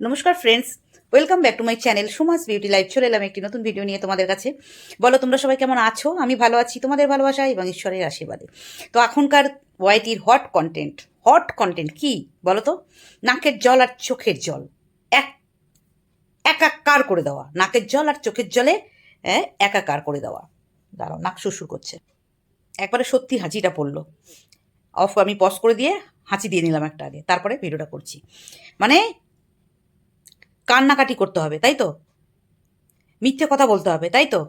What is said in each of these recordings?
নমস্কার friends welcome back to my channel Sumas beauty live চলে এলাম একটি নতুন ভিডিও নিয়ে তোমাদের কাছে। বলো, তোমরা সবাই কেমন আছো? আমি ভালো আছি, তোমাদের ভালোবাসা এবং ঈশ্বরের আশীর্বাদে। তো এখনকার ওয়াইটির হট কন্টেন্ট হট কন্টেন্ট কি? বলো তো, নাকের জল আর চোখের জল। এক, একাকার করে দেওয়া। নাকের জল আর চোখের জলে একাকার করে দেওয়া। দাঁড়াও, নাক শ্বশুর করছে। একবারে সত্যি হাঁচিটা পড়ল। অফ, আমি পজ করে দিয়ে হাঁচি দিয়ে নিলাম একটা আগে। তারপরে ভিডিওটা করছি। মানে কান্নাকাটি করতে হবে, তাই তো? মিথ্যে কথা বলতে হবে, তাই তো?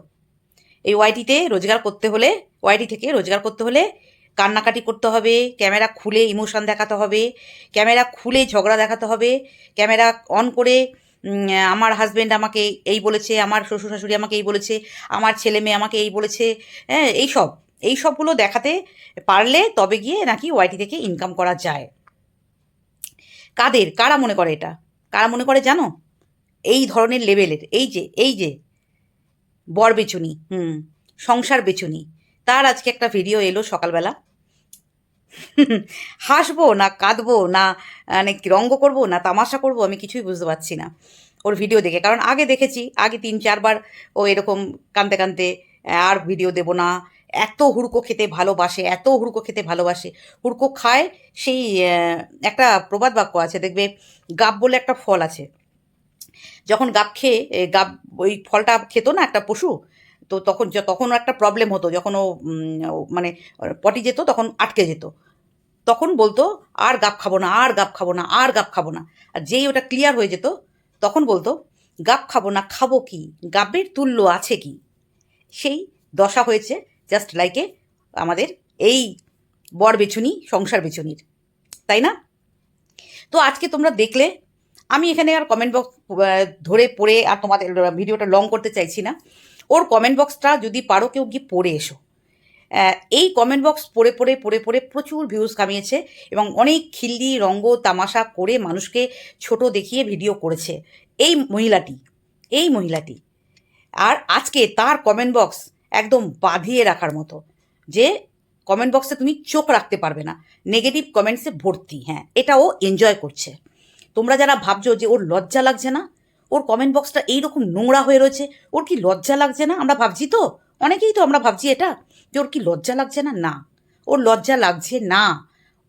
এই ওয়াইটিতে রোজগার করতে হলে, ওয়াইটি থেকে রোজগার করতে হলে কান্নাকাটি করতে হবে, ক্যামেরা খুলে ইমোশন দেখাতে হবে, ক্যামেরা খুলে ঝগড়া দেখাতে হবে, ক্যামেরা অন করে আমার হাজব্যান্ড আমাকে এই বলেছে, আমার শ্বশুর শাশুড়ি আমাকে এই বলেছে, আমার ছেলে মেয়ে আমাকে এই বলেছে হ্যাঁ এইসব এই সবগুলো দেখাতে পারলে তবে গিয়ে নাকি ওয়াইটি থেকে ইনকাম করা যায়। কাদের? কারা মনে করে এটা? কারা মনে করে জানো? এই ধরনের লেভেলের, এই যে এই যে, বর বেচুনি, হুম, সংসার বেচুনি, তার আজকে একটা ভিডিও এলো সকালবেলা। হাসবো না কাঁদবো না মানে রঙ্গ করব না তামাশা করব আমি কিছুই বুঝতে পারছি না ওর ভিডিও দেখে। কারণ আগে দেখেছি, আগে তিন, চারবার ও এরকম কানতে কানতে আর ভিডিও দেবো না। এত হুড়কো খেতে ভালোবাসে, এত হুড়কো খেতে ভালোবাসে। হুড়কো খায় সেই একটা প্রবাদ বাক্য আছে, দেখবে, গাব বলে একটা ফল আছে। যখন গাব খেয়ে গাব, ওই ফলটা খেত না একটা পশু, তো তখন তখন একটা প্রবলেম হতো। যখন ও মানে পটি যেত, তখন আটকে যেত। তখন বলতো, আর গাব খাব না, আর গাব খাব না, আর গাব খাব না। আর যেই ওটা ক্লিয়ার হয়ে যেত, তখন বলতো, গাব খাব না, খাব কি? গাবের তুল্য আছে কি? সেই দশা হয়েছে জাস্ট লাইকে আমাদের এই বর বেছুনি, সংসার বেছুনির। তাই না? তো আজকে তোমরা দেখলে আমি এখানে আর কমেন্ট বক্স ধরে পড়ে আর তোমাদের ভিডিওটা লং করতে চাইছি না। ওর কমেন্ট বক্সটা যদি পারো কেউ গিয়ে পড়ে এসো। এই কমেন্ট বক্স পড়ে পড়ে পড়ে পড়ে প্রচুর ভিউজ কামিয়েছে এবং অনেক খিল্লি, রঙ্গ, তামাশা করে মানুষকে ছোট দেখিয়ে ভিডিও করেছে। এই মহিলাটি এই মহিলাটি। আর আজকে তার কমেন্ট বক্স একদম বাঁধিয়ে রাখার মতো যে কমেন্ট বক্সে তুমি চোখ রাখতে পারবে না। নেগেটিভ কমেন্টসে ভর্তি হ্যাঁ এটা ও এনজয় করছে। তোমরা যারা ভাবছ যে ওর লজ্জা লাগছে না, ওর কমেন্ট বক্সটা এইরকম নোংরা হয়ে রয়েছে, ওর কি লজ্জা লাগছে না? আমরা ভাবছি তো, অনেকেই তো আমরা ভাবছি এটা, যে ওর কি লজ্জা লাগছে না? না, ওর লজ্জা লাগছে না।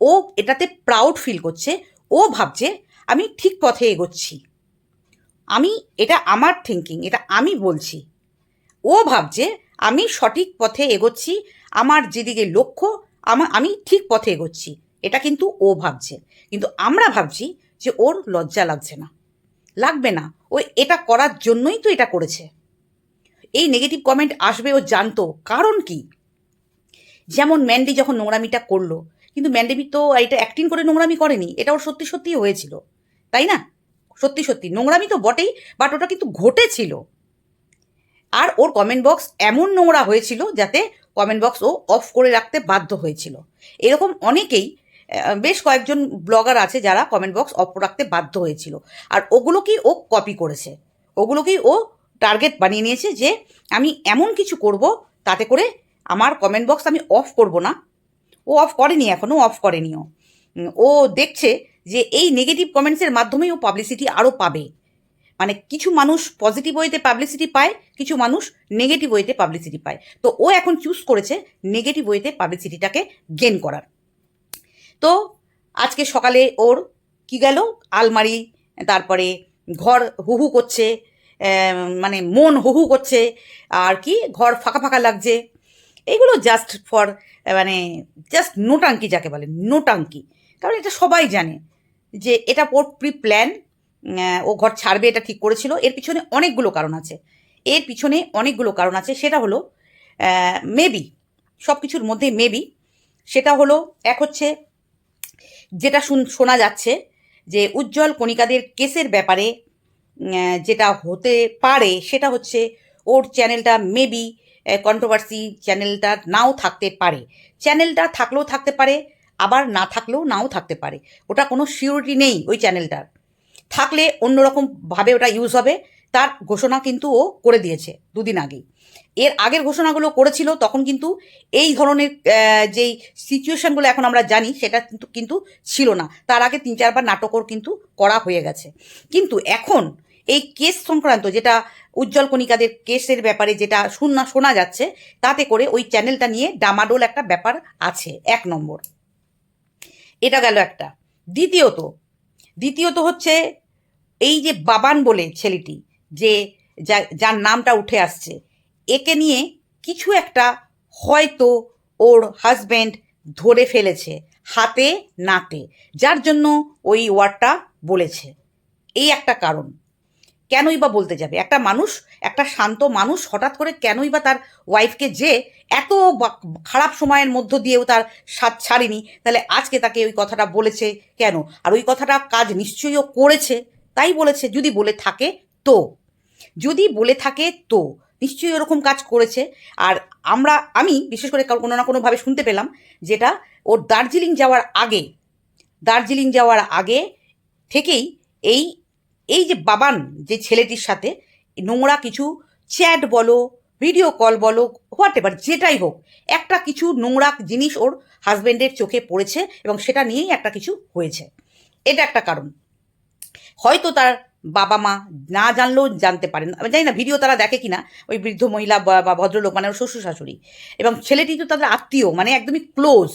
ও এটাতে প্রাউড ফিল করছে, ও ভাবছে আমি ঠিক পথে এগোচ্ছি। আমি, এটা আমার থিঙ্কিং এটা আমি বলছি। ও ভাবছে আমি সঠিক পথে এগোচ্ছি, আমার যেদিকে লক্ষ্য আমার আমি ঠিক পথে এগোচ্ছি। এটা কিন্তু ও ভাবছে। কিন্তু আমরা ভাবছি যে ওর লজ্জা লাগছে না। লাগবে না। ও এটা করার জন্যই তো এটা করেছে। এই নেগেটিভ কমেন্ট আসবে ও জানতো। কারণ কি? যেমন ম্যান্ডি যখন নোংরামিটা করল, কিন্তু ম্যান্ডেমি তো এটা অ্যাক্টিং করে নোংরামি করেনি। এটা ওর সত্যি সত্যি হয়েছিল। তাই না? সত্যি সত্যি। নোংরামি তো বটেই বাট ওটা কিন্তু ঘটেছিল। আর ওর কমেন্ট বক্স এমন নোংরা হয়েছিল যাতে কমেন্ট বক্স ও অফ করে রাখতে বাধ্য হয়েছিল। এরকম অনেকেই বেশ কয়েকজন ব্লগার আছে যারা কমেন্ট বক্স অফ রাখতে বাধ্য হয়েছিল। আর ওগুলোকেই ও কপি করেছে। ওগুলোকেই ও টার্গেট বানিয়ে নিয়েছে যে, আমি এমন কিছু করব তাতে করে আমার কমেন্ট বক্স আমি অফ করব না। ও অফ করেনি এখনও অফ করেনি ও ও দেখছে যে এই নেগেটিভ কমেন্টসের মাধ্যমেই ও পাবলিসিটি আরও পাবে। মানে কিছু মানুষ পজিটিভ ওয়েতে পাবলিসিটি পায়, কিছু মানুষ নেগেটিভ ওয়েতে পাবলিসিটি পায়। তো ও এখন চুজ করেছে নেগেটিভ ওয়েতে পাবলিসিটিটাকে গেন করার। তো আজকে সকালে ওর কি গেল? আলমারি, তারপরে ঘর হুহু করছে মানে মন হুহু করছে, আর কি ঘর ফাঁকা ফাঁকা লাগছে। এগুলো জাস্ট ফর মানে জাস্ট নোটাঙ্কি যাকে বলে, নোটাঙ্কি। কারণ এটা সবাই জানে যে এটা ওর প্রি প্ল্যান ও ঘর ছাড়বে, এটা ঠিক করেছিল। এর পিছনে অনেকগুলো কারণ আছে। এর পিছনে অনেকগুলো কারণ আছে। সেটা হলো মেবি সব কিছুর মধ্যে মেবি সেটা হলো, এক হচ্ছে যেটা শুন- শোনা যাচ্ছে যে উজ্জ্বল কণিকাদের কেসের ব্যাপারে যেটা হতে পারে সেটা হচ্ছে ওর চ্যানেলটা মেবি কন্ট্রোভার্সি চ্যানেলটা নাও থাকতে পারে। চ্যানেলটা থাকলেও থাকতে পারে, আবার না থাকলেও নাও থাকতে পারে। ওটা কোনো সিউরিটি নেই ওই চ্যানেলটার। থাকলে অন্যরকমভাবে ওটা ইউজ হবে। তার ঘোষণা কিন্তু ও করে দিয়েছে দুদিন আগেই। এর আগের ঘোষণাগুলো করেছিল, তখন কিন্তু এই ধরনের যেই সিচুয়েশনগুলো এখন আমরা জানি, সেটা কিন্তু কিন্তু ছিল না। তার আগে তিন চারবার নাটকও কিন্তু করা হয়ে গেছে। কিন্তু এখন এই কেস সংক্রান্ত যেটা উজ্জ্বল কণিকাদের কেসের ব্যাপারে যেটা শোনা শোনা যাচ্ছে, তাতে করে ওই চ্যানেলটা নিয়ে ডামাডোল একটা ব্যাপার আছে, এক নম্বর। এটা গেল একটা। দ্বিতীয়ত দ্বিতীয়ত হচ্ছে এই যে বাবান বলে ছেলেটি যে যার নামটা উঠে আসছে, একে নিয়ে কিছু একটা হয়তো ওর হাজব্যান্ড ধরে ফেলেছে, হাতে, নাতে, যার জন্য ওই ওয়ার্ডটা বলেছে। এই একটা কারণ। কেনই বা বলতে যাবে? একটা মানুষ, একটা শান্ত মানুষ হঠাৎ করে কেনই বা তার ওয়াইফকে যে এত খারাপ সময়ের মধ্য দিয়েও তার স্বাদ ছাড়েনি, তাহলে আজকে তাকে ওই কথাটা বলেছে কেন? আর ওই কথাটা কাজ নিশ্চয়ই ও করেছে, তাই বলেছে। যদি বলে থাকে তো। যদি বলে থাকে তো, নিশ্চয়ই ওরকম কাজ করেছে। আর আমরা, আমি বিশেষ করে কোনো না কোনোভাবে শুনতে পেলাম যেটা ওর দার্জিলিং যাওয়ার আগে, দার্জিলিং যাওয়ার আগে থেকেই এই এই যে বাবান, যে ছেলেটির সাথে নোংরা কিছু চ্যাট বলো, ভিডিও কল বলো হোয়াট এভার যেটাই হোক, একটা কিছু নোংরা জিনিস ওর হাজব্যান্ডের চোখে পড়েছে এবং সেটা নিয়েই একটা কিছু হয়েছে। এটা একটা কারণ। হয়তো তার বাবা মা না জানলেও জানতে পারেন। আমি জানি না, ভিডিও তারা দেখে কিনা, ওই বৃদ্ধ মহিলা বা ভদ্রলোক মানে ওর শ্বশুর শাশুড়ি। এবং ছেলেটি তো তাদের আত্মীয় মানে একদমই ক্লোজ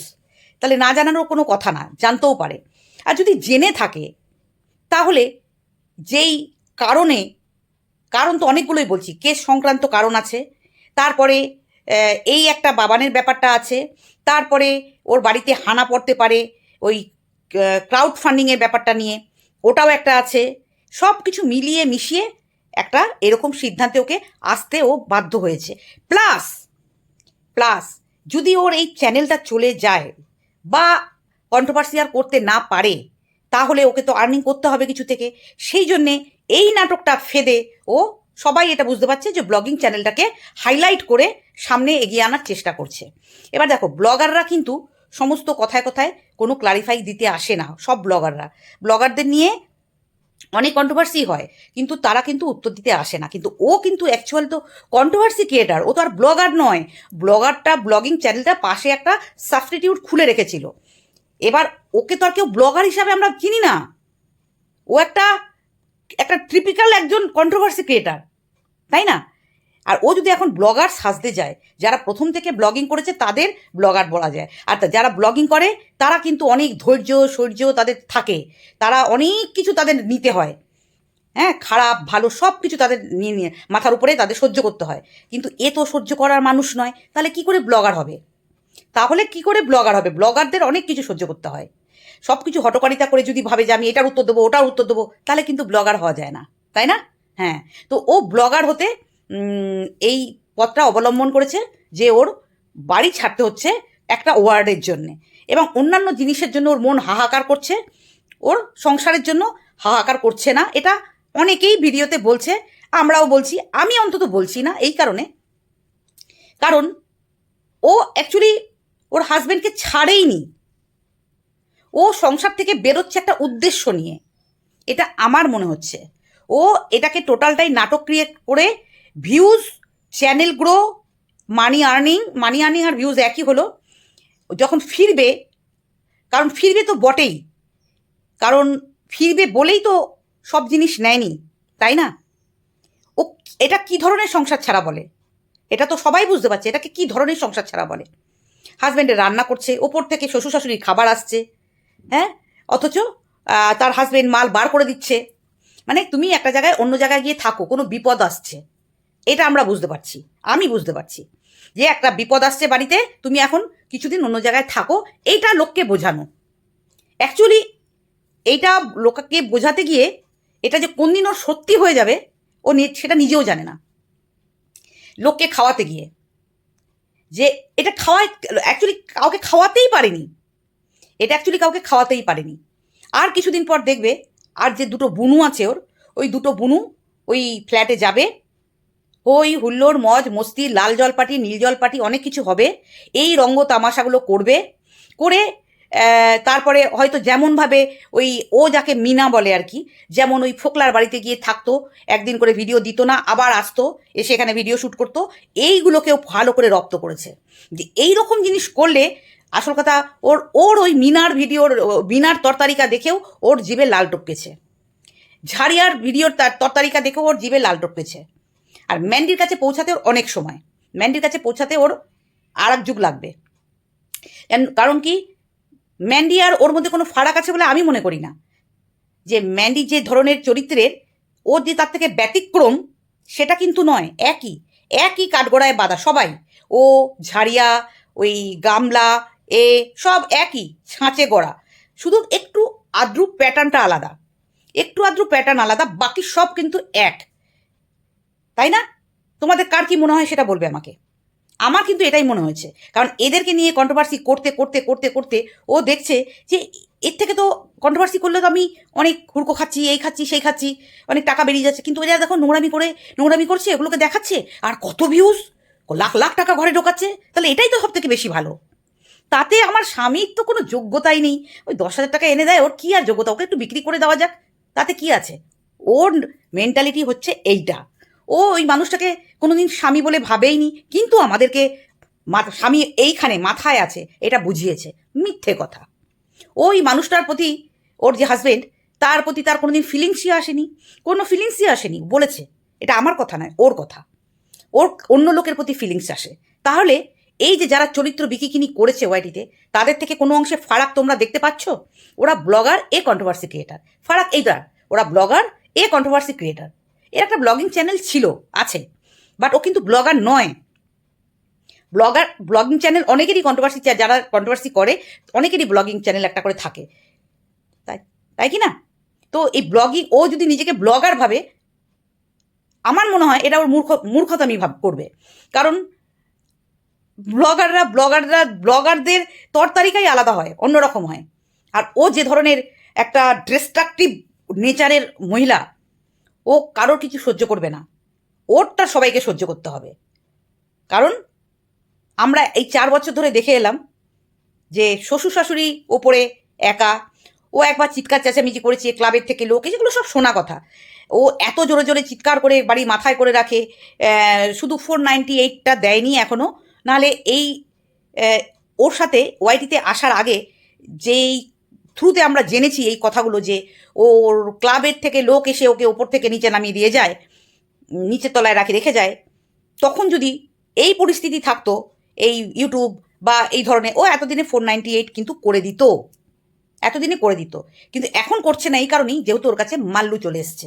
তাহলে না জানানোর কোনো কথা না, জানতেও পারে। আর যদি জেনে থাকে, তাহলে যেই কারণে, কারণ তো অনেকগুলোই বলছি, কেস সংক্রান্ত কারণ আছে, তারপরে এই একটা বাবানের ব্যাপারটা আছে, তারপরে ওর বাড়িতে হানা পড়তে পারে, ওই ক্রাউড ফান্ডিংয়ের ব্যাপারটা নিয়ে, ওটাও একটা আছে সব কিছু মিলিয়ে মিশিয়ে একটা এরকম সিদ্ধান্তে ওকে আসতে ও বাধ্য হয়েছে। প্লাস প্লাস, যদি ওর এই চ্যানেলটা চলে যায় বা কন্ট্রোভার্সি আর করতে না পারে, তাহলে ওকে তো আর্নিং করতে হবে কিছু থেকে। সেই জন্যে এই নাটকটা ফেদে ও সবাই এটা বুঝতে পারছে যে ব্লগিং চ্যানেলটাকে হাইলাইট করে সামনে এগিয়ে আনার চেষ্টা করছে। এবার দেখো ব্লগাররা কিন্তু সমস্ত কথায় কথায় কোনো ক্লারিফাই দিতে আসে না, সব ব্লগাররা ব্লগারদের নিয়ে অনেক কন্ট্রোভার্সি হয়, কিন্তু তারা কিন্তু উত্তর দিতে আসে না। কিন্তু ও কিন্তু অ্যাকচুয়াল তো কন্ট্রোভার্সি ক্রিয়েটার ও তো আর ব্লগার নয়। ব্লগারটা ব্লগিং চ্যানেলটা পাশে একটা সাবস্টিটিউট খুলে রেখেছিল। এবার ওকে তো আর কেউ ব্লগার হিসাবে আমরা চিনি না। ও একটা একটা ট্রিপিক্যাল একজন কন্ট্রোভার্সি ক্রিয়েটার তাই না? আর ও যদি এখন ব্লগার সাজতে যায়, যারা প্রথম থেকে ব্লগিং করেছে তাদের ব্লগার বলা যায়। আর যারা ব্লগিং করে, তারা কিন্তু অনেক ধৈর্য সৌর্য তাদের থাকে। তারা অনেক কিছু তাদের নিতে হয়। হ্যাঁ খারাপ, ভালো সব কিছু তাদের নিয়ে নিয়ে মাথার উপরে তাদের সহ্য করতে হয়। কিন্তু এ তো সহ্য করার মানুষ নয়, তাহলে কি করে ব্লগার হবে? তাহলে কি করে ব্লগার হবে? ব্লগারদের অনেক কিছু সহ্য করতে হয়। সব কিছু হটকারিতা করে যদি ভাবে যে আমি এটার উত্তর দেবো, ওটার উত্তর দেবো, তাহলে কিন্তু ব্লগার হওয়া যায় না। তাই না? হ্যাঁ তো ও ব্লগার হতে এই পথটা অবলম্বন করেছে যে ওর বাড়ি ছাড়তে হচ্ছে একটা ওয়ার্ডের জন্যে। এবং অন্যান্য জিনিসের জন্য ওর মন হাহাকার করছে। ওর সংসারের জন্য হাহাকার করছে না। এটা অনেকেই ভিডিওতে বলছে, আমরাও বলছি, আমি অন্তত বলছি না এই কারণে। কারণ ও অ্যাকচুয়ালি ওর হাজব্যান্ডকে ছাড়েইনি। ও সংসার থেকে বেরোচ্ছে একটা উদ্দেশ্য নিয়ে। এটা আমার মনে হচ্ছে। ও এটাকে টোটালটাই নাটক ক্রিয়েট করে views channel grow money earning money earning আর ভিউজ একই হলো। যখন ফিরবে, কারণ ফিরবে তো বটেই। কারণ ফিরবে বলেই তো সব জিনিস নেয়নি, তাই না? ও এটা কি ধরনের সংসার ছাড়া বলে? এটা তো সবাই বুঝতে পারছে, এটাকে কি ধরনের সংসার ছাড়া বলে? হাজব্যান্ডে রান্না করছে, ওপর থেকে শ্বশুর শাশুড়ির খাবার আসছে হ্যাঁ? অথচ তার হাজব্যান্ড মাল বার করে দিচ্ছে। মানে তুমি একটা জায়গায় অন্য জায়গায় গিয়ে থাকো, কোনো বিপদ আসছে। এটা আমরা বুঝতে পারছি, আমি বুঝতে পারছি। যে একটা বিপদ আসছে বাড়িতে, তুমি এখন কিছুদিন অন্য জায়গায় থাকো, এইটা লোককে বোঝানো। অ্যাকচুয়ালি এইটা লোককে বোঝাতে গিয়ে এটা যে কোন দিন ওর সত্যি হয়ে যাবে, ও সেটা নিজেও জানে না। লোককে খাওয়াতে গিয়ে। যে এটা খাওয়ায় অ্যাকচুয়ালি কাউকে খাওয়াতেই পারেনি। এটা অ্যাকচুয়ালি কাউকে খাওয়াতেই পারেনি। আর কিছুদিন পর দেখবে, আর যে দুটো বুনু আছে ওর, ওই দুটো বুনু ওই ফ্ল্যাটে যাবে ওই হুল্লোড়, মজ, মস্তি, লাল জল পাটি নীল জল পাটি অনেক কিছু হবে। এই রঙ্গ তামাশাগুলো করবে, করে তারপরে হয়তো যেমনভাবে ওই ও যাকে মিনা বলে আর কি, যেমন ওই ফোকলার বাড়িতে গিয়ে থাকতো, একদিন করে ভিডিও দিত না, আবার আসতো, এসে এখানে ভিডিও শ্যুট করতো, এইগুলোকেও ভালো করে রপ্ত করেছে। যে এই রকম জিনিস করলে, আসল কথা, ওর ওর ওই মিনার ভিডিওর মিনার তরতারিকা দেখেও ওর জিভে লাল টপকেছে। ঝাড়িয়ার ভিডিওর তার তরতারিকা দেখেও ওর জিভে লাল টপকেছে। আর ম্যান্ডির কাছে পৌঁছাতে ওর অনেক সময়। ম্যান্ডির কাছে পৌঁছাতে ওর আর এক যুগ লাগবে। কারণ কি? ম্যান্ডি আর ওর মধ্যে কোনো ফারাক আছে বলে আমি মনে করি না। যে ম্যান্ডি যে ধরনের চরিত্রের ওর যে তার থেকে ব্যতিক্রম, সেটা কিন্তু নয়, একই। একই কাঠগড়ায় বাঁধা সবাই। ও ঝাড়িয়া, ওই গামলা, এ, সব একই, ছাঁচে গড়া। শুধু একটু আদ্রু প্যাটার্নটা আলাদা। একটু আদ্রু প্যাটার্ন আলাদা, বাকি সব কিন্তু এক। তাই না? তোমাদের কার কি মনে হয় সেটা বলবে আমাকে। আমার কিন্তু এটাই মনে হয়েছে। কারণ এদেরকে নিয়ে কন্ট্রোভার্সি করতে করতে করতে করতে ও দেখছে যে এর থেকে তো কন্ট্রোভার্সি করলে তো আমি অনেক হুড়কো খাচ্ছি, এই খাচ্ছি, সেই খাচ্ছি, অনেক টাকা বেরিয়ে যাচ্ছে। কিন্তু এরা দেখো নোংরামি করে, নোংরামি করছে, ওগুলোকে দেখাচ্ছে, আর কত ভিউজ লাখ লাখ টাকা ঘরে ঢোকাচ্ছে। তাহলে এটাই তো সব থেকে বেশি ভালো। তাতে আমার স্বামীর তো কোনো যোগ্যতাই নেই। ওই দশ হাজার টাকা এনে দেয়, ওর কী আর যোগ্যতা? ওকে একটু বিক্রি করে দেওয়া যাক। তাতে কি আছে? ওর মেন্টালিটি হচ্ছে এইটা। ও ওই মানুষটাকে কোনোদিন স্বামী বলে ভাবেইনি, কিন্তু আমাদেরকে স্বামী এইখানে মাথায় আছে, এটা বুঝিয়েছে। মিথ্যে কথা। ওই মানুষটার প্রতি ওর যে হাজবেন্ড তার প্রতি তার কোনোদিন ফিলিংসই আসেনি, কোনো ফিলিংসই আসেনি, বলেছে। এটা আমার কথা নয়, ওর কথা। ওর অন্য লোকের প্রতি ফিলিংস আসে। তাহলে এই যে যারা চরিত্র বিকিকিনি করেছে ওয়াইটিতে, তাদের থেকে কোনো অংশে ফারাক তোমরা দেখতে পাচ্ছ? ওরা ব্লগার এ কন্ট্রোভার্সি ক্রিয়েটার ফারাক এইটা ওরা ব্লগার এ কন্ট্রোভার্সি ক্রিয়েটার এর একটা ব্লগিং চ্যানেল ছিল, আছে। বাট ও কিন্তু ব্লগার নয়। ব্লগার ব্লগিং চ্যানেল অনেকেরই কন্ট্রোভার্সি যারা কন্ট্রোভার্সি করে, অনেকেরই ব্লগিং চ্যানেল একটা করে থাকে। তাই তাই কি না? তো এই ব্লগিং ও যদি নিজেকে ব্লগার ভাবে, আমার মনে হয় এটা ওর মূর্খ, মূর্খতামি ভাব করবে। কারণ ব্লগাররা ব্লগাররা ব্লগারদের তরতারিকাই আলাদা হয়, অন্যরকম হয়। আর ও যে ধরনের একটা ডিস্ট্রাকটিভ নেচারের মহিলা ও কারোর কিছু সহ্য করবে না। ওরটা সবাইকে সহ্য করতে হবে। কারণ আমরা এই চার বছর ধরে দেখে এলাম যে শ্বশুর শাশুড়ি ওপরে একা, ও একবার চিৎকার চেঁচামেচি করেছে ক্লাবের থেকে লোক, যেগুলো সব শোনা কথা। ও এত জোরে জোরে চিৎকার করে বাড়ি মাথায় করে রাখে শুধু ফোর নাইনটি এইটটা দেয়নি এখনও নাহলে এই ওর সাথে ওয়াইটিতে আসার আগে যেই থ্রুতে আমরা জেনেছি এই কথাগুলো যে ওর ক্লাবের থেকে লোক এসে ওকে ওপর থেকে নিচে নামিয়ে দিয়ে যায়, নিচের তলায় রাখি রেখে যায়। তখন যদি এই পরিস্থিতি থাকতো, এই ইউটিউব বা এই ধরনের, ও এতদিনে ফোর নাইনটি এইট কিন্তু করে দিত। এতদিনে করে দিত। কিন্তু এখন করছে না এই কারণেই যেহেতু ওর কাছে মাল্লু চলে এসছে।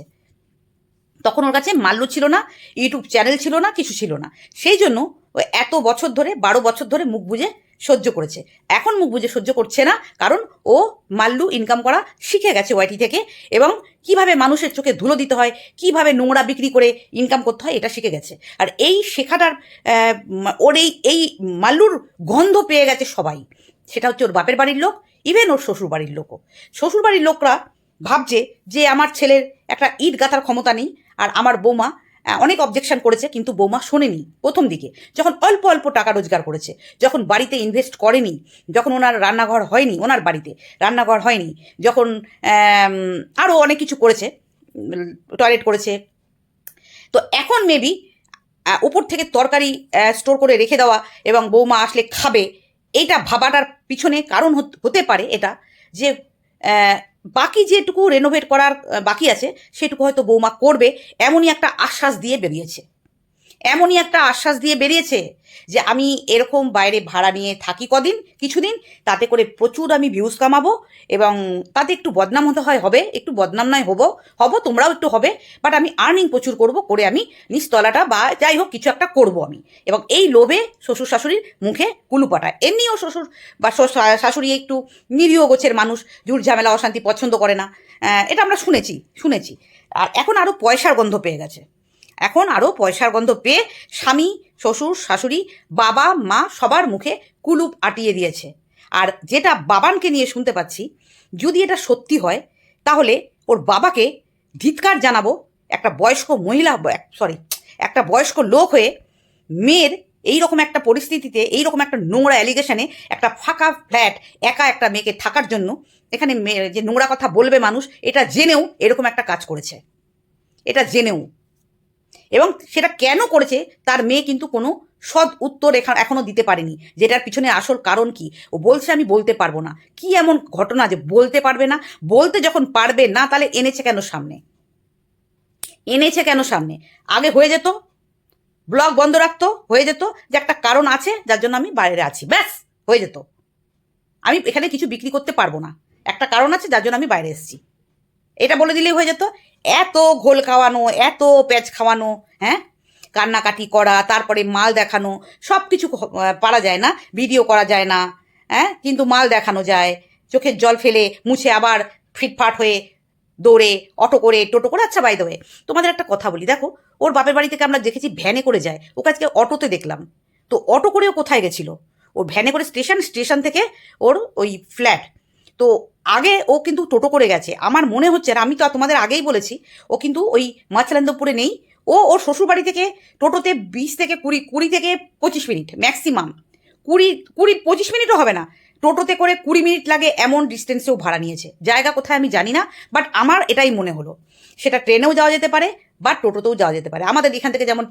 তখন ওর কাছে মাল্লু ছিল না, ইউটিউব চ্যানেল ছিল না, কিছু ছিল না। সেই জন্য ও এত বছর ধরে, বারো বছর ধরে মুখ বুঝে সহ্য করেছে। এখন মুখ বুঝে সহ্য করছে না, কারণ ও মাল্লু ইনকাম করা শিখে গেছে ওয়াইটি থেকে এবং কীভাবে মানুষের চোখে ধুলো দিতে হয়, কীভাবে নোংরা বিক্রি করে ইনকাম করতে হয়, এটা শিখে গেছে। আর এই শেখাটার ওর এই এই মাল্লুর গন্ধ পেয়ে গেছে সবাই। সেটা হচ্ছে ওর বাপের বাড়ির লোক ইভেন ওর শ্বশুর বাড়ির লোকও। শ্বশুর বাড়ির লোকরা ভাবছে যে আমার ছেলের একটা ইট গাঁথার ক্ষমতা নেই, আর আমার বৌমা অনেক অবজেকশন করেছে, কিন্তু বৌমা শোনেনি প্রথম দিকে। যখন অল্প অল্প টাকা রোজগার করেছে, যখন বাড়িতে ইনভেস্ট করেনি, যখন ওনার রান্নাঘর হয়নি, ওনার বাড়িতে রান্নাঘর হয়নি, যখন আরও অনেক কিছু করেছে টয়লেট করেছে, তো এখন মেবি উপর থেকে তরকারি স্টোর করে রেখে দেওয়া এবং বৌমা আসলে খাবে এইটা ভাবাটার পিছনে কারণ হত- পারে এটা যে বাকি যেটুকু রেনোভেট করার বাকি আছে, সেটুকু হয়তো বৌমা করবে, এমনই একটা আশ্বাস দিয়ে বেরিয়েছে। এমনই একটা আশ্বাস দিয়ে বেরিয়েছে যে আমি এরকম বাইরে ভাড়া নিয়ে থাকি কদিন, কিছুদিন, তাতে করে প্রচুর আমি ভিউজ কামাবো এবং তাতে একটু বদনাম হতে হয়, হবে, একটু বদনাম নয় হব, হব, তোমরাও একটু হবে বাট আমি আর্নিং প্রচুর করব, করে আমি নিচতলাটা বা যাই হোক কিছু একটা করব আমি। এবং এই লোভে শ্বশুর শাশুড়ির মুখে কুলু পাঠায় এমনিও শ্বশুর বা শাশুড়ি একটু নিরীহ গোছের মানুষ, ঝুট ঝামেলা, অশান্তি পছন্দ করে না। এটা আমরা শুনেছি শুনেছি। আর এখন আরও পয়সার গন্ধ পেয়ে গেছে। এখন আরও পয়সার গন্ধ পেয়ে স্বামী, শ্বশুর, শাশুড়ি, বাবা, মা সবার মুখে কুলুপ আটিয়ে দিয়েছে। আর যেটা বাবানকে নিয়ে শুনতে পাচ্ছি, যদি এটা সত্যি হয়, তাহলে ওর বাবাকে ধিৎকার জানাব একটা বয়স্ক মহিলা সরি একটা বয়স্ক লোক হয়ে মেয়ের এই রকম একটা পরিস্থিতিতে এই রকম একটা নোংরা অ্যালিগেশনে একটা ফাঁকা ফ্ল্যাট একা একটা মেয়েকে থাকার জন্য এখানে যে নোংরা কথা বলবে মানুষ, এটা জেনেও এরকম একটা কাজ করেছে। এটা জেনেও। এবং সেটা কেন করেছে তার মেয়ে কিন্তু কোনো সৎ উত্তর এখানে এখনও দিতে পারেনি। যেটার পিছনে আসল কারণ কি? ও বলছে আমি বলতে পারব না। কি এমন ঘটনা যে বলতে পারবে না? বলতে যখন পারবে না, তাহলে এনেছে কেন সামনে? এনেছে কেন সামনে? আগে হয়ে যেত ব্লগ বন্ধ রাখতো, হয়ে যেত, যে একটা কারণ আছে, যার জন্য আমি বাইরে আছি, ব্যাস, হয়ে যেত। আমি এখানে কিছু বিক্রি করতে পারব না। একটা কারণ আছে, যার জন্য আমি বাইরে এসেছি। এটা বলে দিলেই হয়ে যেত। এত ঘোল খাওয়ানো, এত পেঁচ খাওয়ানো হ্যাঁ? কান্নাকাটি করা, তারপরে মাল দেখানো সব কিছু পারা যায় না, ভিডিও করা যায় না হ্যাঁ? কিন্তু মাল দেখানো যায়। চোখের জল ফেলে মুছে আবার ফিটফাট হয়ে দৌড়ে, অটো করে, টোটো করে। আচ্ছা বাই দেবে তোমাদের একটা কথা বলি। দেখো, ওর বাপের বাড়ি থেকে আমরা দেখেছি ভ্যানে করে যায়। ওকে আজকে অটোতে দেখলাম। তো অটো করেও কোথায় গেছিল? ও ভ্যানে করে স্টেশন স্টেশন থেকে ওর ওই ফ্ল্যাট। তো আগে ও কিন্তু টোটো করে গেছে। আমার মনে হচ্ছে আর আমি তো তোমাদের আগেই বলেছি, ও কিন্তু ওই মাছলান্দপুরে নেই। ও ওর শ্বশুরবাড়ি থেকে টোটোতে বিশ থেকে কুড়ি কুড়ি থেকে পঁচিশ মিনিট ম্যাক্সিমাম। কুড়ি কুড়ি, পঁচিশ মিনিটও হবে না। টোটোতে করে কুড়ি মিনিট লাগে এমন ডিস্টেন্সেও ভাড়া নিয়েছে। জায়গা কোথায় আমি জানি না বাট আমার এটাই মনে হলো। সেটা ট্রেনেও যাওয়া যেতে পারে বা টোটোতেও যাওয়া যেতে পারে। আমাদের এখান থেকে যেমন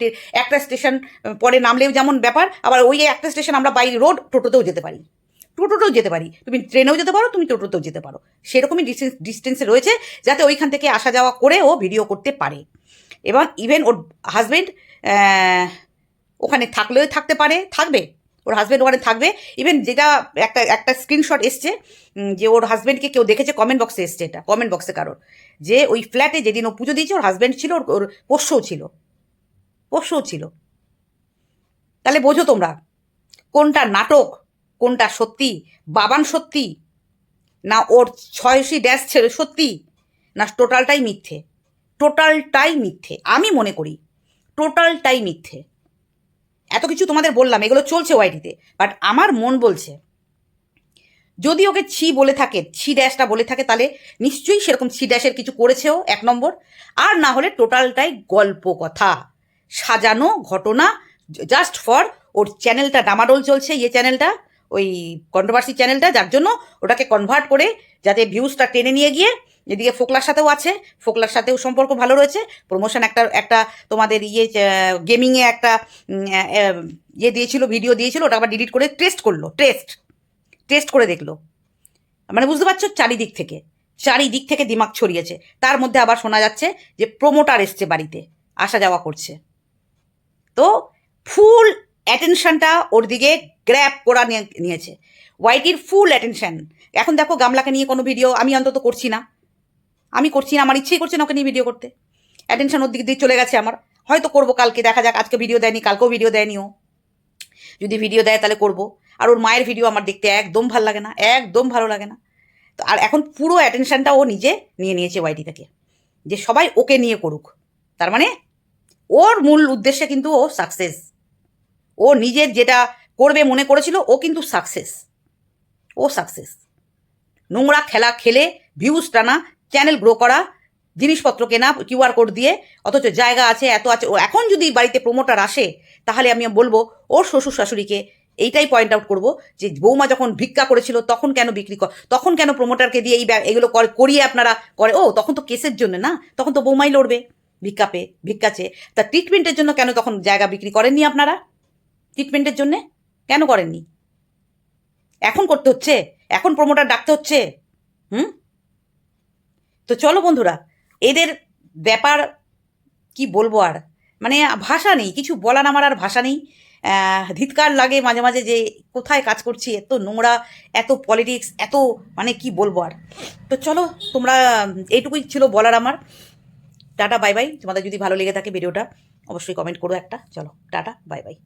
একটা স্টেশন পরে নামলেও যেমন ব্যাপার, আবার ওই একটা স্টেশন আমরা বাই রোড টোটোতেও যেতে পারি। টোটোতেও যেতে পারি। তুমি ট্রেনেও যেতে পারো, তুমি টোটোতেও যেতে পারো। সেরকমই ডিস্টেন্স, ডিস্টেন্সে রয়েছে যাতে ওইখান থেকে আসা যাওয়া করে ও ভিডিও করতে পারে। এবং ইভেন ওর হাজবেন্ড ওখানে থাকলেও থাকতে পারে, থাকবে। ওর হাজবেন্ড ওখানে থাকবে। ইভেন যেটা একটা একটা স্ক্রিনশট এসছে যে ওর হাজবেন্ডকে কেউ দেখেছে কমেন্ট বক্সে এসছে এটা কমেন্ট বক্সে কারোর। যে ওই ফ্ল্যাটে যেদিন ও পুজো দিয়েছে, ওর হাজব্যান্ড ছিল, ওর ওর পোষ্যও ছিল। পোষ্যও ছিল। তাহলে বোঝো তোমরা, কোনটা নাটক কোনটা সত্যি? বাবান সত্যি? না ওর ছয়শি ড্যাশ ছিল সত্যি? না টোটালটাই মিথ্যে? টোটালটাই মিথ্যে, আমি মনে করি টোটালটাই মিথ্যে। এত কিছু তোমাদের বললাম, এগুলো চলছে ওয়াইটিতে বাট আমার মন বলছে, যদি ওকে ছি বলে থাকে, ছি ড্যাশটা বলে থাকে, তাহলে নিশ্চয়ই সেরকম ছি ড্যাশের কিছু করেছেও এক নম্বর। আর না হলে টোটালটাই গল্প কথা, সাজানো ঘটনা জাস্ট ফর ওর চ্যানেলটা ডামাডোল চলছে ইয়ে চ্যানেলটা ওই কন্ট্রোভার্সি চ্যানেলটা যার জন্য ওটাকে কনভার্ট করে যাতে ভিউজটা টেনে নিয়ে গিয়ে এদিকে ফোকলার সাথেও আছে। ফোকলার সাথেও সম্পর্ক ভালো রয়েছে। প্রমোশন একটা একটা তোমাদের ইয়ে গেমিংয়ে একটা ইয়ে দিয়েছিল ভিডিও দিয়েছিল, ওটা আবার ডিলিট করে টেস্ট করল টেস্ট টেস্ট করে দেখল। মানে বুঝতে পারছ? চারিদিক থেকে চারিদিক থেকে দিমাগ ছড়িয়েছে। তার মধ্যে আবার শোনা যাচ্ছে যে প্রোমোটার এসছে বাড়িতে আসা যাওয়া করছে। তো ফুল অ্যাটেনশনটা ওর দিকে গ্র্যাপ করা নিয়ে- নিয়েছে। ওয়াইটির ফুল অ্যাটেনশন এখন দেখো গামলাকে নিয়ে কোনো ভিডিও আমি অন্তত করছি না। আমি করছি না, আমার ইচ্ছেই করছে না ওকে নিয়ে ভিডিও করতে। অ্যাটেনশন ওর দিক দিয়ে চলে গেছে আমার। হয়তো করব কালকে, দেখা যাক, আজকে ভিডিও দেয়নি, কালকেও ভিডিও দেয়নি ও। যদি ভিডিও দেয় তাহলে করব। আর ওর মায়ের ভিডিও আমার দেখতে একদম ভালো লাগে না, একদম ভালো লাগে না। তো আর এখন পুরো অ্যাটেনশনটা ও নিজে নিয়ে নিয়েছে ওয়াইটি থেকে। যে সবাই ওকে নিয়ে করুক। তার মানে ওর মূল উদ্দেশ্যে কিন্তু ও সাকসেস ও নিজের যেটা করবে মনে করেছিল, ও কিন্তু সাকসেস ও সাকসেস নোংরা খেলা খেলে ভিউজ টানা চ্যানেল গ্রো করা, জিনিসপত্র কেনা কিউআর কোড দিয়ে, অথচ জায়গা আছে, এত আছে, ও এখন যদি বাড়িতে প্রমোটার আসে, তাহলে আমি বলব, ওর শ্বশুর শাশুড়িকে এইটাই পয়েন্ট আউট করব যে, বৌমা যখন ভিক্ষা করেছিল, তখন কেন বিক্রি কর তখন কেন প্রমোটারকে দিয়ে এই এগুলো করে, করিয়ে আপনারা করে? ও, তখন তো কেসের জন্য না, তখন তো বৌমাই লড়বে, ভিক্ষা পেয়ে, ভিক্ষা চেয়ে। তা ট্রিটমেন্টের জন্য কেন তখন জায়গা বিক্রি করেননি আপনারা? ট্রিটমেন্টের জন্যে? কেন করেননি? এখন করতে হচ্ছে? এখন প্রমোটার ডাকতে হচ্ছে? হুম? তো চলো বন্ধুরা, এদের ব্যাপার কি বলব আর? মানে ভাষা নেই, কিছু বলার আমার আর ভাষা নেই। ধিৎকার লাগে মাঝে মাঝে যে কোথায় কাজ করছি, এত নোংরা, এত পলিটিক্স এত মানে কি বলব আর? তো চলো, তোমরা, এইটুকুই ছিল বলার আমার। টাটা বাই বাই তোমাদের যদি ভালো লেগে থাকে ভিডিওটা, অবশ্যই কমেন্ট করো একটা। চলো, টাটা বাই বাই